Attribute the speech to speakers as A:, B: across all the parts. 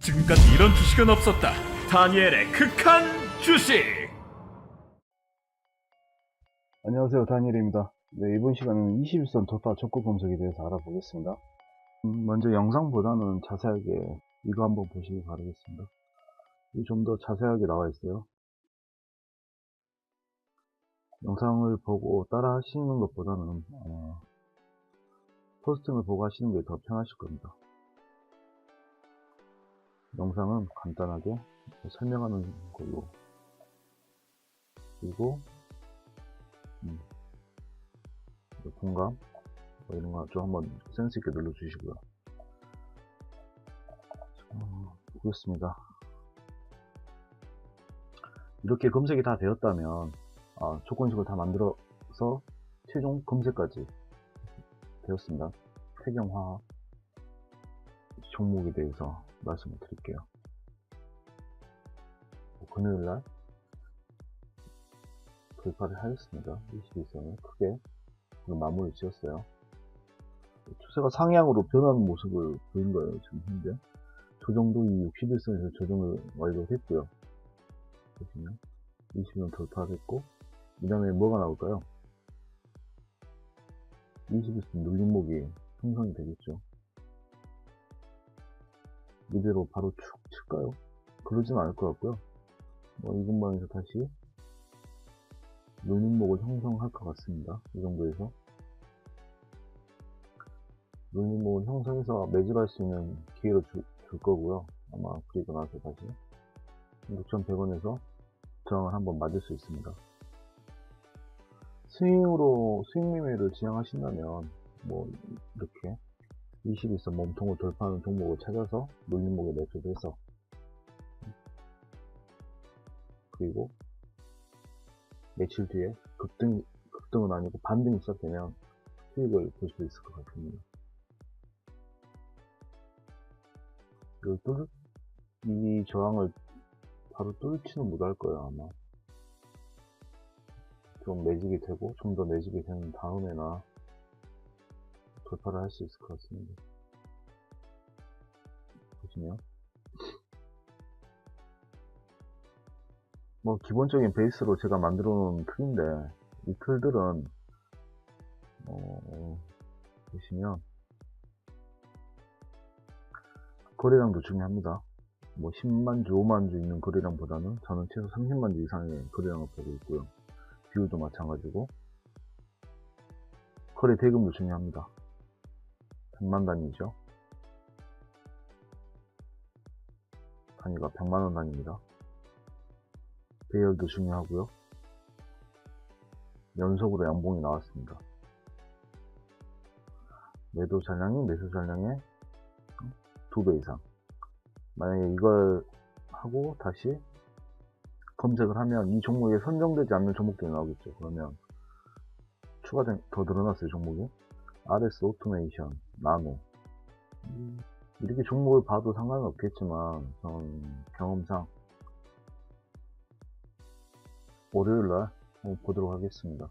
A: 지금까지 이런 주식은 없었다. 다니엘의 극한 주식.
B: 안녕하세요. 다니엘입니다. 네, 이번 시간에는 21선 돌파 적고 검색에 대해서 알아보겠습니다. 음, 먼저 영상보다는 자세하게 이거 한번 보시기 바라겠습니다. 좀 더 자세하게 나와 있어요. 영상을 보고 따라 하시는 것보다는 어, 포스팅을 보고 하시는 게 더 편하실 겁니다 영상은 간단하게 설명하는 걸로 그리고 음. 공감 뭐 이런 거 좀 한번 센스 있게 눌러주시고요. 어, 보겠습니다. 이렇게 검색이 다 되었다면 아, 조건식을 다 만들어서 최종 검색까지 되었습니다. 태경화학 종목에 대해서 말씀을 드릴게요. 금요일날 돌파를 하였습니다. 22선을 크게 마무리 지었어요. 추세가 상향으로 변하는 모습을 보인 거예요, 지금 현재. 조정도 이 61선에서 조정을 완료했고요. 보시면 20선 돌파했고 이 다음에 뭐가 나올까요? 21선 눌림목이 형성이 되겠죠. 이대로 바로 축 칠까요? 그러진 않을 것 같고요. 뭐, 이 근방에서 다시 눌림목을 형성할 것 같습니다. 이 정도에서. 눌림목을 형성해서 매집할 수 있는 기회를 주, 줄 거고요. 아마 그리고 나서 다시 6,100원에서 저항을 한번 맞을 수 있습니다. 스윙으로 스윙 매매를 진행하신다면 뭐 이렇게 21선 몸통을 돌파하는 종목을 찾아서 눌림목에 매수해서 그리고 며칠 뒤에 급등, 급등은 아니고 반등이 시작되면 수익을 볼 수 있을 것 같습니다. 이걸 뚫, 이 저항을 바로 뚫지는 못할 거예요, 아마. 좀 매집이 되고, 좀 더 매집이 된 다음에나 돌파를 할 수 있을 것 같습니다. 보시면. 뭐 기본적인 베이스로 제가 만들어 놓은 틀인데 이 틀들은 어, 보시면 거래량도 중요합니다 뭐 10만 주 5만 주 있는 거래량보다는 저는 최소 30만 주 이상의 거래량을 보고 있고요 비율도 마찬가지고 거래 대금도 중요합니다 100만 단위죠 단위가 100만원 단위입니다 배열도 중요하고요. 연속으로 양봉이 나왔습니다. 매도 잔량이 매수 잔량의 두배 이상. 만약에 이걸 하고 다시 검색을 하면 이 종목에 선정되지 않는 종목들이 나오겠죠. 그러면 추가된 더 늘어났어요 종목이. RS 오토메이션, 나노. 이렇게 종목을 봐도 상관은 없겠지만 전 경험상 월요일날 보도록 하겠습니다.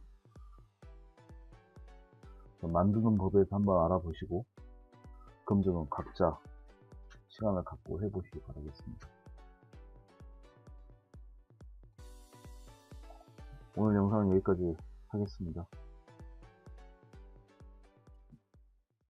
B: 만드는 법에 대해서 한번 알아보시고 검증은 각자 시간을 갖고 해보시기 바라겠습니다. 오늘 영상은 여기까지 하겠습니다.